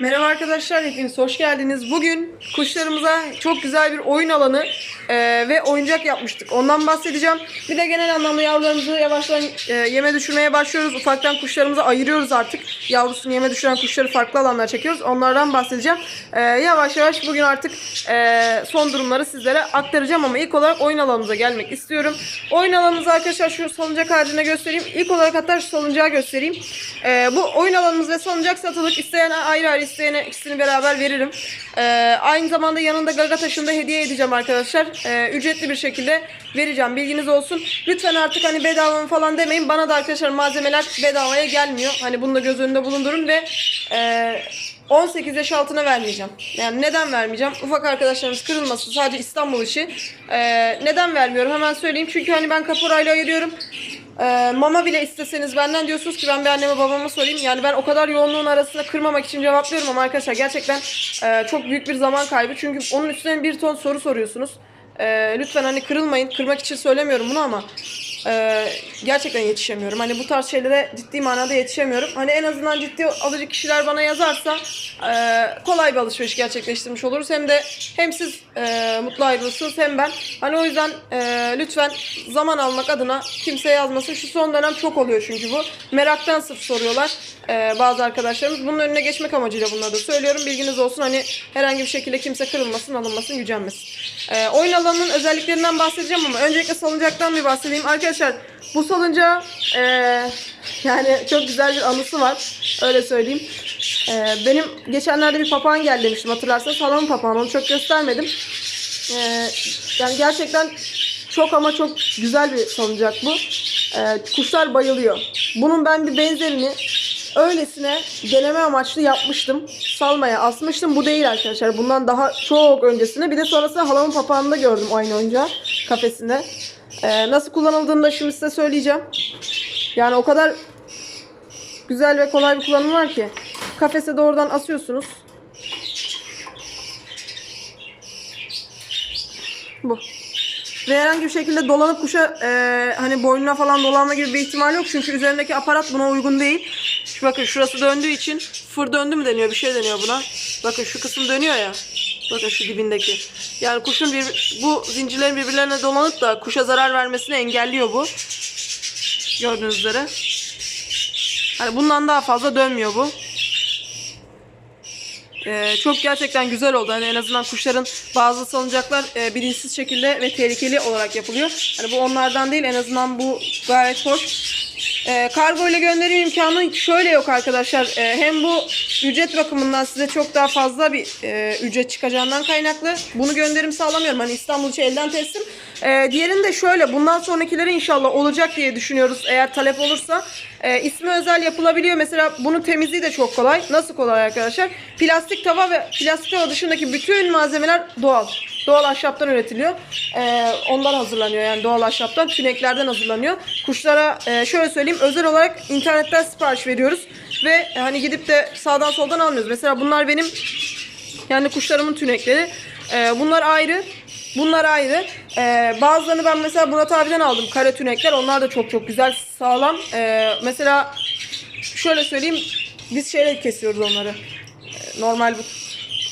Merhaba arkadaşlar, hepiniz hoş geldiniz. Bugün kuşlarımıza çok güzel bir oyun alanı e, ve oyuncak yapmıştık. Ondan bahsedeceğim. Bir de genel anlamda yavrularımızı yavaştan e, yeme düşürmeye başlıyoruz. Ufaktan kuşlarımızı ayırıyoruz artık. Yavrusunu yeme düşüren kuşları farklı alanlara çekiyoruz. Onlardan bahsedeceğim. E, yavaş yavaş bugün artık e, son durumları sizlere aktaracağım ama ilk olarak oyun alanımıza gelmek istiyorum. Oyun alanımızı arkadaşlar şu salıncak haricinde göstereyim. İlk olarak hatta şu salıncağı göstereyim. E, bu oyun alanımız ve salıncak satılık. İsteyen ayrı ayrı isteyene ikisini beraber veririm. Ee, aynı zamanda yanında gaga taşını da hediye edeceğim arkadaşlar. Ee, ücretli bir şekilde vereceğim. Bilginiz olsun. Lütfen artık hani bedava falan demeyin. Bana da arkadaşlar malzemeler bedavaya gelmiyor. Hani bunu da göz önünde bulundurun ve e, 18 yaş altına vermeyeceğim. Yani neden vermeyeceğim? Ufak arkadaşlarımız kırılmasın. Sadece İstanbul işi. Ee, neden vermiyorum? Hemen söyleyeyim. Çünkü hani ben kaporayla ayırıyorum. Ee, mama bile isteseniz benden diyorsunuz ki ben bir anneme babama sorayım. Yani ben o kadar yoğunluğun arasında kırmamak için cevaplıyorum ama arkadaşlar gerçekten e, çok büyük bir zaman kaybı. Çünkü onun üstüne bir ton soru soruyorsunuz. Ee, lütfen hani kırılmayın. Kırmak için söylemiyorum bunu ama e, gerçekten yetişemiyorum. Hani bu tarz şeylere ciddi manada yetişemiyorum. Hani en azından ciddi alıcı kişiler bana yazarsa e, kolay bir alışveriş gerçekleştirmiş oluruz. Hem de hem siz e, mutlu ayrılırsınız hem ben. Hani o yüzden e, lütfen zaman almak adına kimse yazmasın. Şu son dönem çok oluyor çünkü bu. Meraktan sırf soruyorlar e, bazı arkadaşlarımız. Bunun önüne geçmek amacıyla bunları da söylüyorum. Bilginiz olsun hani herhangi bir şekilde kimse kırılmasın, alınmasın, gücenmesin. E, oyun alanının özelliklerinden bahsedeceğim ama öncelikle salıncaktan bir bahsedeyim. Arkadaşlar bu salıncağı e, yani çok güzel bir anısı var. Öyle söyleyeyim. E, benim geçenlerde bir papağan geldi demiştim hatırlarsanız. Halamın papağanı onu çok göstermedim. E, yani gerçekten çok ama çok güzel bir salıncak bu. E, kuşlar bayılıyor. Bunun ben bir benzerini öylesine deneme amaçlı yapmıştım. Salmaya asmıştım. Bu değil arkadaşlar. Bundan daha çok öncesine. Bir de sonrasında halamın papağanında gördüm aynı oyuncağı kafesinde. Ee, nasıl kullanıldığını da şimdi size söyleyeceğim. Yani o kadar güzel ve kolay bir kullanım var ki. Kafese doğrudan asıyorsunuz. Bu. Ve herhangi bir şekilde dolanıp kuşa e, hani boynuna falan dolanma gibi bir ihtimal yok. Çünkü üzerindeki aparat buna uygun değil. Bakın şurası döndüğü için fır döndü mü deniyor bir şey deniyor buna. Bakın şu kısım dönüyor ya. Bakın şu dibindeki. Yani kuşun bir, bu zincirlerin birbirlerine dolanıp da kuşa zarar vermesini engelliyor bu. Gördüğünüz üzere. Hani bundan daha fazla dönmüyor bu. Ee, çok gerçekten güzel oldu. Hani en azından kuşların bazı salıncaklar e, bilinçsiz şekilde ve tehlikeli olarak yapılıyor. Hani bu onlardan değil en azından bu gayet hoş. E, kargo ile gönderim imkanı şöyle yok arkadaşlar. E, hem bu ücret bakımından size çok daha fazla bir e, ücret çıkacağından kaynaklı. Bunu gönderim sağlamıyorum. Hani İstanbul için elden teslim. E, diğerini de şöyle bundan sonrakileri inşallah olacak diye düşünüyoruz eğer talep olursa. E, ismi özel yapılabiliyor. Mesela bunun temizliği de çok kolay. Nasıl kolay arkadaşlar? Plastik tava ve plastik tava dışındaki bütün malzemeler doğal. Doğal ahşaptan üretiliyor. E, ondan hazırlanıyor yani doğal ahşaptan. Tüneklerden hazırlanıyor. Kuşlara e, şöyle söyleyeyim özel olarak internetten sipariş veriyoruz. Ve e, hani gidip de sağdan soldan almıyoruz. Mesela bunlar benim yani kuşlarımın tünekleri. E, bunlar ayrı. Bunlar ayrı. Ee, bazılarını ben mesela Murat abiden aldım. Kare tünekler. Onlar da çok çok güzel, sağlam. Ee, mesela şöyle söyleyeyim. Biz şeyle kesiyoruz onları. Ee, normal bu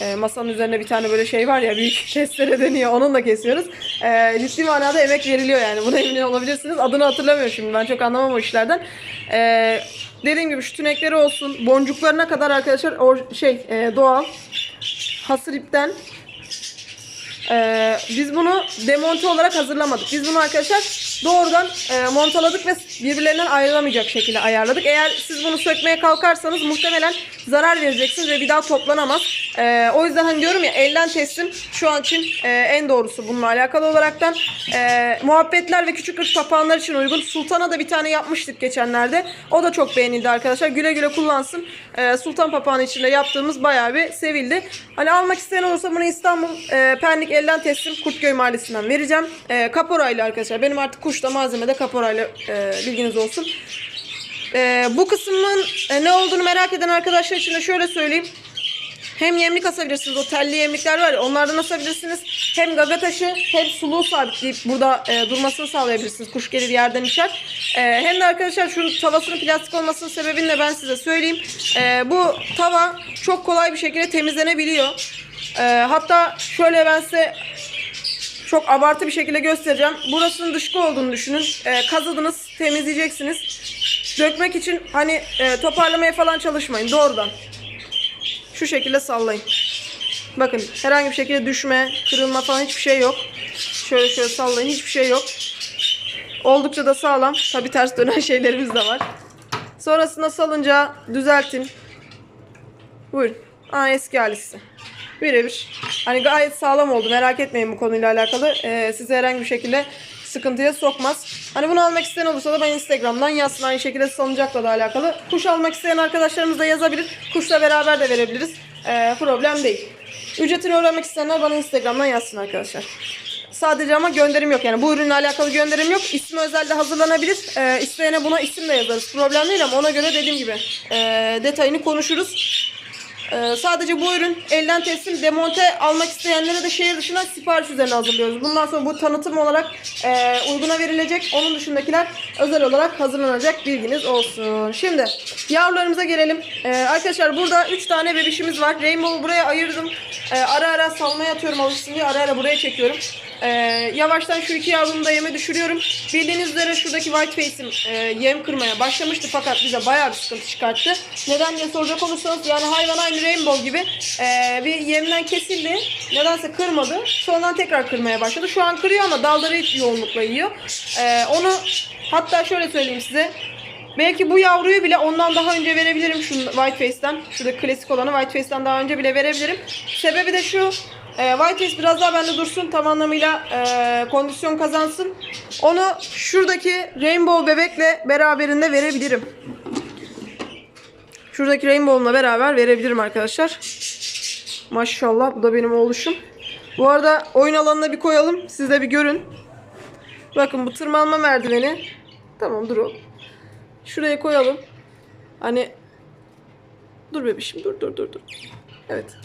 e, masanın üzerine bir tane böyle şey var ya büyük testere deniyor. Onunla kesiyoruz. Ee, ciddi manada emek veriliyor yani. Buna emin olabilirsiniz. Adını hatırlamıyorum şimdi. Ben çok anlamam o işlerden. Ee, dediğim gibi şu tünekleri olsun. Boncuklarına kadar arkadaşlar o şey e, doğal. Hasır ipten ee, biz bunu demonte olarak hazırlamadık. Biz bunu arkadaşlar doğrudan e, montaladık ve birbirlerinden ayrılamayacak şekilde ayarladık. Eğer siz bunu sökmeye kalkarsanız muhtemelen zarar vereceksiniz ve bir daha toplanamaz. Ee, o yüzden hani diyorum ya elden teslim şu an için e, en doğrusu bununla alakalı olaraktan. E, muhabbetler ve küçük ırk papağanlar için uygun. Sultan'a da bir tane yapmıştık geçenlerde. O da çok beğenildi arkadaşlar. Güle güle kullansın. E, Sultan papağanı içinde yaptığımız bayağı bir sevildi. Hani almak isteyen olursa bunu İstanbul e, Pendik elden teslim Kurtköy Mahallesi'nden vereceğim. E, kaporayla arkadaşlar. Benim artık kuşta malzemede kaporayla e, bilginiz olsun. E, bu kısmın e, ne olduğunu merak eden arkadaşlar için de şöyle söyleyeyim. Hem yemlik asabilirsiniz. O telli yemlikler var ya onlardan asabilirsiniz. Hem gaga taşı hem suluğu sabitleyip burada e, durmasını sağlayabilirsiniz. Kuş gelir yerden içer. E, hem de arkadaşlar şu tavasının plastik olmasının sebebini de ben size söyleyeyim. E, bu tava çok kolay bir şekilde temizlenebiliyor. E, hatta şöyle ben size çok abartı bir şekilde göstereceğim. Burasının dışkı olduğunu düşünün. E, kazıdınız, temizleyeceksiniz. Dökmek için hani e, toparlamaya falan çalışmayın doğrudan. Şu şekilde sallayın. Bakın herhangi bir şekilde düşme, kırılma falan hiçbir şey yok. Şöyle şöyle sallayın hiçbir şey yok. Oldukça da sağlam. Tabi ters dönen şeylerimiz de var. Sonrasında salınca düzeltin. Buyurun. Aa eski halisi. Birebir. Hani gayet sağlam oldu. Merak etmeyin bu konuyla alakalı. Ee, sizi herhangi bir şekilde sıkıntıya sokmaz. Hani bunu almak isteyen olursa da ben Instagram'dan yazsın. Aynı şekilde salıncakla da alakalı. Kuş almak isteyen arkadaşlarımız da yazabilir. Kuşla beraber de verebiliriz. Ee, problem değil. Ücretini öğrenmek isteyenler bana Instagram'dan yazsın arkadaşlar. Sadece ama gönderim yok. Yani bu ürünle alakalı gönderim yok. İsmi özelde hazırlanabilir. Ee, isteyene buna isim de yazarız. Problem değil ama ona göre dediğim gibi e, detayını konuşuruz. Ee, sadece bu ürün elden teslim demonte almak isteyenlere de şehir dışına sipariş üzerine hazırlıyoruz. Bundan sonra bu tanıtım olarak e, uyguna verilecek. Onun dışındakiler özel olarak hazırlanacak bilginiz olsun. Şimdi yavrularımıza gelelim. Ee, arkadaşlar burada 3 tane bebişimiz var. Rainbow'u buraya ayırdım. Ee, ara ara salmaya atıyorum alışsın diye ara ara buraya çekiyorum. Ee, yavaştan şu iki yavrumu da yeme düşürüyorum. Bildiğiniz üzere şuradaki white face'im e, yem kırmaya başlamıştı fakat bize bayağı bir sıkıntı çıkarttı. Neden diye soracak olursanız yani hayvan aynı rainbow gibi e, bir yemden kesildi. Nedense kırmadı. Sonradan tekrar kırmaya başladı. Şu an kırıyor ama dalları hiç yoğunlukla yiyor. E, onu hatta şöyle söyleyeyim size. Belki bu yavruyu bile ondan daha önce verebilirim şu White Face'ten. Şurada klasik olanı White Face'ten daha önce bile verebilirim. Sebebi de şu. E, White Face biraz daha bende dursun. Tam anlamıyla e, kondisyon kazansın. Onu şuradaki Rainbow bebekle beraberinde verebilirim. Şuradaki Rainbow'umla beraber verebilirim arkadaşlar. Maşallah bu da benim oğluşum. Bu arada oyun alanına bir koyalım. Siz de bir görün. Bakın bu tırmanma merdiveni. Tamam dur oğlum. Şuraya koyalım. Hani dur bebişim dur dur dur dur. Evet.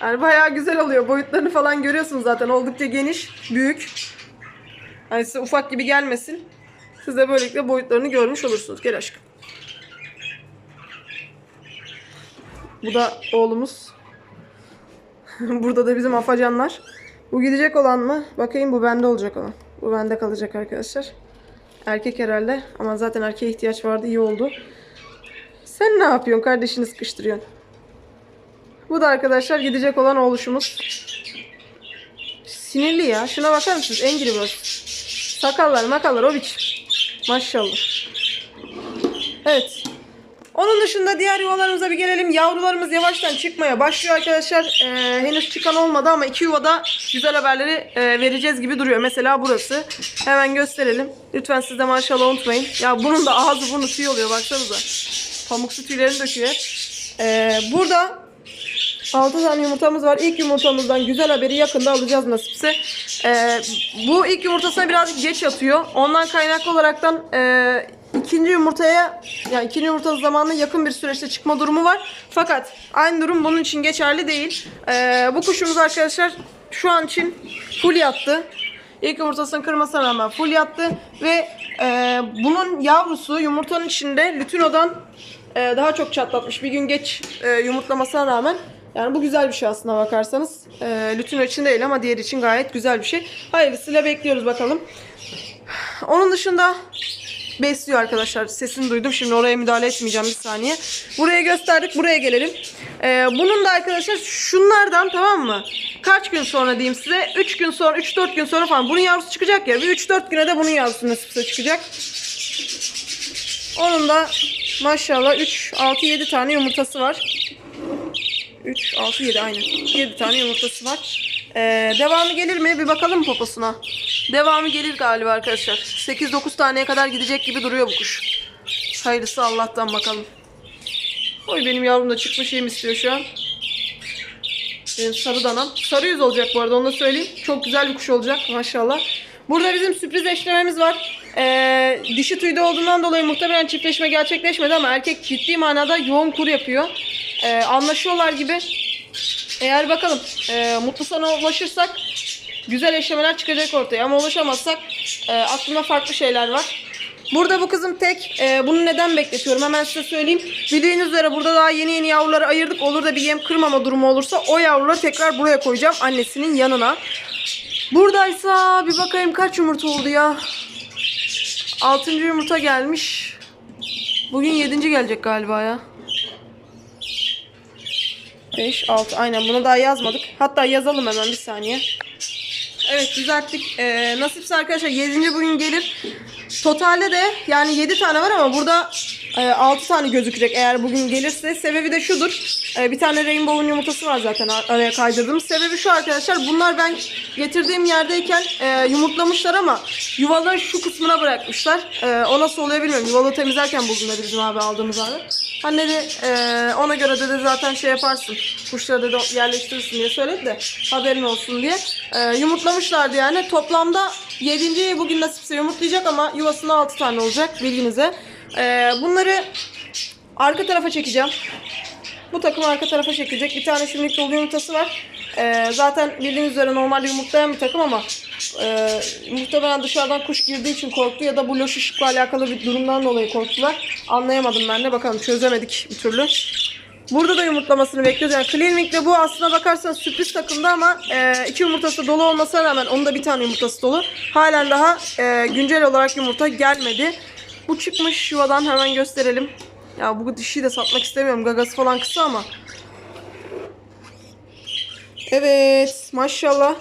Yani bayağı güzel oluyor. Boyutlarını falan görüyorsunuz zaten. Oldukça geniş, büyük. Hani size ufak gibi gelmesin. Siz de böylelikle boyutlarını görmüş olursunuz. Gel aşkım. Bu da oğlumuz. Burada da bizim afacanlar. Bu gidecek olan mı? Bakayım bu bende olacak olan. Bu bende kalacak arkadaşlar. Erkek herhalde. Ama zaten erkeğe ihtiyaç vardı. iyi oldu. Sen ne yapıyorsun? Kardeşini sıkıştırıyorsun. Bu da arkadaşlar gidecek olan oğluşumuz. Sinirli ya. Şuna bakar mısınız? Angry Birds. Sakallar makallar o biçim. Maşallah. Evet. Onun dışında diğer yuvalarımıza bir gelelim. Yavrularımız yavaştan çıkmaya başlıyor arkadaşlar. Ee, henüz çıkan olmadı ama iki yuvada güzel haberleri e, vereceğiz gibi duruyor. Mesela burası. Hemen gösterelim. Lütfen siz de maşallah unutmayın. Ya bunun da ağzı burnu tüy oluyor baksanıza. Pamuksu tüylerini döküyor. Ee, burada 6 tane yumurtamız var. İlk yumurtamızdan güzel haberi yakında alacağız nasipse. Ee, bu ilk yumurtasına birazcık geç atıyor. Ondan kaynaklı olaraktan e, ikinci yumurtaya yani ikinci yumurta zamanına yakın bir süreçte çıkma durumu var. Fakat aynı durum bunun için geçerli değil. Ee, bu kuşumuz arkadaşlar şu an için full yattı. İlk yumurtasını kırmasına rağmen full yattı ve e, bunun yavrusu yumurtanın içinde lütinodan e, daha çok çatlatmış. Bir gün geç e, yumurtlamasına rağmen. Yani bu güzel bir şey aslında bakarsanız. E, lütino için değil ama diğer için gayet güzel bir şey. Hayırlısıyla bekliyoruz bakalım. Onun dışında besliyor arkadaşlar. Sesini duydum. Şimdi oraya müdahale etmeyeceğim bir saniye. Buraya gösterdik. Buraya gelelim. Ee, bunun da arkadaşlar şunlardan tamam mı? Kaç gün sonra diyeyim size? 3 gün sonra, 3-4 gün sonra falan bunun yavrusu çıkacak ya. Bir 3-4 güne de bunun yavrusu nasipse çıkacak. Onun da maşallah 3, 6, 7 tane yumurtası var. 3, 6, 7 aynen. 7 tane yumurtası var. Ee, devamı gelir mi? Bir bakalım poposuna. Devamı gelir galiba arkadaşlar. 8-9 taneye kadar gidecek gibi duruyor bu kuş. Hayırlısı Allah'tan bakalım. Oy benim yavrum da çıkma şeyim istiyor şu an. Benim sarı danam. Sarı yüz olacak bu arada onu da söyleyeyim. Çok güzel bir kuş olacak maşallah. Burada bizim sürpriz eşlememiz var. Ee, dişi tüyde olduğundan dolayı muhtemelen çiftleşme gerçekleşmedi ama erkek ciddi manada yoğun kur yapıyor. Ee, anlaşıyorlar gibi. Eğer bakalım e, mutlu sana ulaşırsak güzel eşlemeler çıkacak ortaya. Ama ulaşamazsak e, aklımda farklı şeyler var. Burada bu kızım tek. E, bunu neden bekletiyorum? Hemen size söyleyeyim. Bildiğiniz üzere burada daha yeni yeni yavruları ayırdık. Olur da bir yem kırmama durumu olursa o yavruları tekrar buraya koyacağım. Annesinin yanına. Buradaysa bir bakayım kaç yumurta oldu ya. Altıncı yumurta gelmiş. Bugün yedinci gelecek galiba ya. 5, 6 aynen bunu daha yazmadık. Hatta yazalım hemen bir saniye. Evet düzelttik. Ee, nasipse arkadaşlar 7. bugün gelir. Totalde de yani 7 tane var ama burada e, 6 tane gözükecek eğer bugün gelirse. Sebebi de şudur. E, bir tane Rainbow'un yumurtası var zaten ar- araya kaydırdığım. Sebebi şu arkadaşlar. Bunlar ben getirdiğim yerdeyken e, yumurtlamışlar ama yuvaların şu kısmına bırakmışlar. E, o nasıl oluyor bilmiyorum. Yuvalığı temizlerken buldum dedi bizim abi aldığımız abi. Hani dedi e, ona göre dedi zaten şey yaparsın. Kuşları dedi yerleştirirsin diye söyledi de haberin olsun diye. E, yumurtlamışlardı yani. Toplamda 7. bugün nasipse yumurtlayacak ama yuvasında 6 tane olacak bilginize. E, bunları arka tarafa çekeceğim. Bu takım arka tarafa çekilecek. Bir tane şimdilik dolu yumurtası var. Ee, zaten bildiğiniz üzere normalde yumurtlayan bir takım ama e, muhtemelen dışarıdan kuş girdiği için korktu ya da bu loş ışıkla alakalı bir durumdan dolayı korktular. Anlayamadım ben de. Bakalım çözemedik bir türlü. Burada da yumurtlamasını bekliyoruz. Yani Cleanwing'de bu aslına bakarsanız sürpriz takımda ama e, iki yumurtası dolu olmasına rağmen onun da bir tane yumurtası dolu. Halen daha e, güncel olarak yumurta gelmedi. Bu çıkmış yuvadan hemen gösterelim. Ya bu dişi de satmak istemiyorum. Gagası falan kısa ama. Evet maşallah.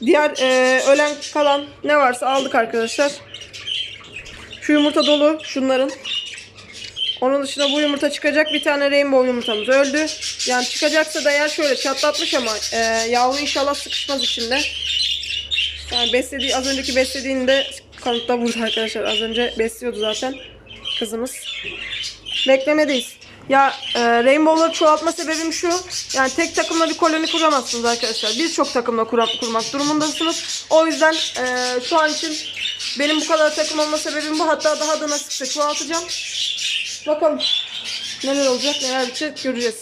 Diğer e, ölen kalan ne varsa aldık arkadaşlar. Şu yumurta dolu şunların. Onun dışında bu yumurta çıkacak. Bir tane rainbow yumurtamız öldü. Yani çıkacaksa da eğer şöyle çatlatmış ama e, yavru inşallah sıkışmaz içinde. Yani beslediği az önceki beslediğini kanıtla burada arkadaşlar. Az önce besliyordu zaten kızımız. Beklemedeyiz. Ya e, Rainbow'ları çoğaltma sebebim şu. Yani tek takımla bir koloni kuramazsınız arkadaşlar. Birçok takımla kura- kurmak durumundasınız. O yüzden e, şu an için benim bu kadar takım olma sebebim bu. Hatta daha da nasipse çoğaltacağım. Bakalım neler olacak neler bitecek göreceğiz.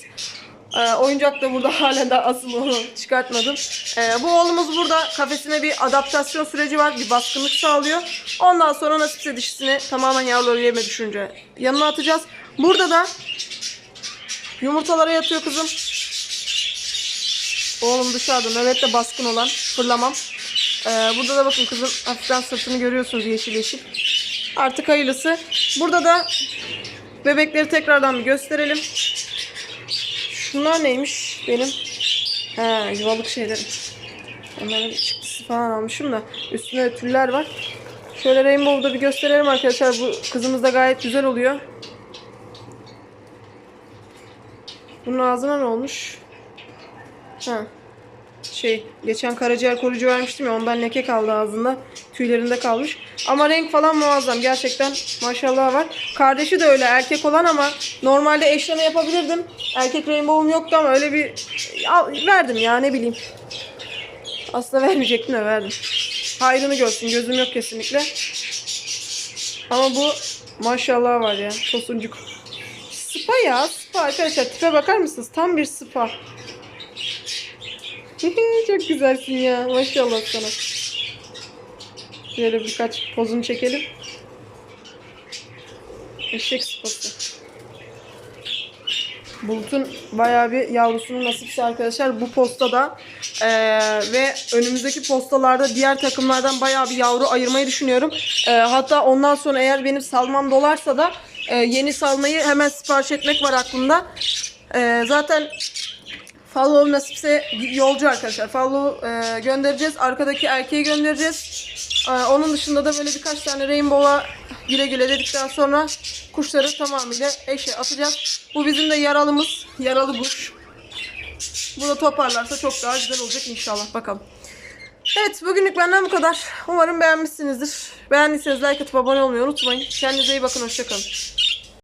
Ee, oyuncak da burada hala da asıl onu çıkartmadım. Ee, bu oğlumuz burada kafesine bir adaptasyon süreci var. Bir baskınlık sağlıyor. Ondan sonra nasipse dişisini tamamen yavruları yeme düşünce yanına atacağız. Burada da yumurtalara yatıyor kızım. Oğlum dışarıda nöbette baskın olan fırlamam. Ee, burada da bakın kızın hafiften sırtını görüyorsunuz yeşil yeşil. Artık hayırlısı. Burada da bebekleri tekrardan bir gösterelim. Şunlar neymiş benim? He yuvalık şeylerim. Onların çıktısı falan almışım da üstünde tüller var. Şöyle Rainbow'da bir gösterelim arkadaşlar. Bu kızımız da gayet güzel oluyor. Bunun ağzına ne olmuş? Ha. Şey, geçen karaciğer koruyucu vermiştim ya ondan leke kaldı ağzında. Tüylerinde kalmış. Ama renk falan muazzam. Gerçekten maşallah var. Kardeşi de öyle erkek olan ama normalde eşleme yapabilirdim. Erkek rainbow'um yoktu ama öyle bir Al, verdim ya ne bileyim. Aslında vermeyecektim de verdim. Hayrını görsün. Gözüm yok kesinlikle. Ama bu maşallah var ya. Tosuncuk. Spa ya. Spa arkadaşlar. Tipe bakar mısınız? Tam bir spa. Çok güzelsin ya. Maşallah sana. Şöyle birkaç pozunu çekelim. Eşek sıpası. Bulut'un bayağı bir yavrusunun nasipse arkadaşlar bu postada eee, ve önümüzdeki postalarda diğer takımlardan bayağı bir yavru ayırmayı düşünüyorum. Eee, hatta ondan sonra eğer benim salmam dolarsa da eee, yeni salmayı hemen sipariş etmek var aklımda. Eee, zaten Follow nasipse yolcu arkadaşlar. Follow e, göndereceğiz. Arkadaki erkeği göndereceğiz. E, onun dışında da böyle birkaç tane Rainbow'a güle güle dedikten sonra kuşları tamamıyla eşe atacağız. Bu bizim de yaralımız. Yaralı kuş. Bu da toparlarsa çok daha güzel olacak inşallah. Bakalım. Evet bugünlük benden bu kadar. Umarım beğenmişsinizdir. Beğendiyseniz like atıp abone olmayı unutmayın. Kendinize iyi bakın. Hoşçakalın.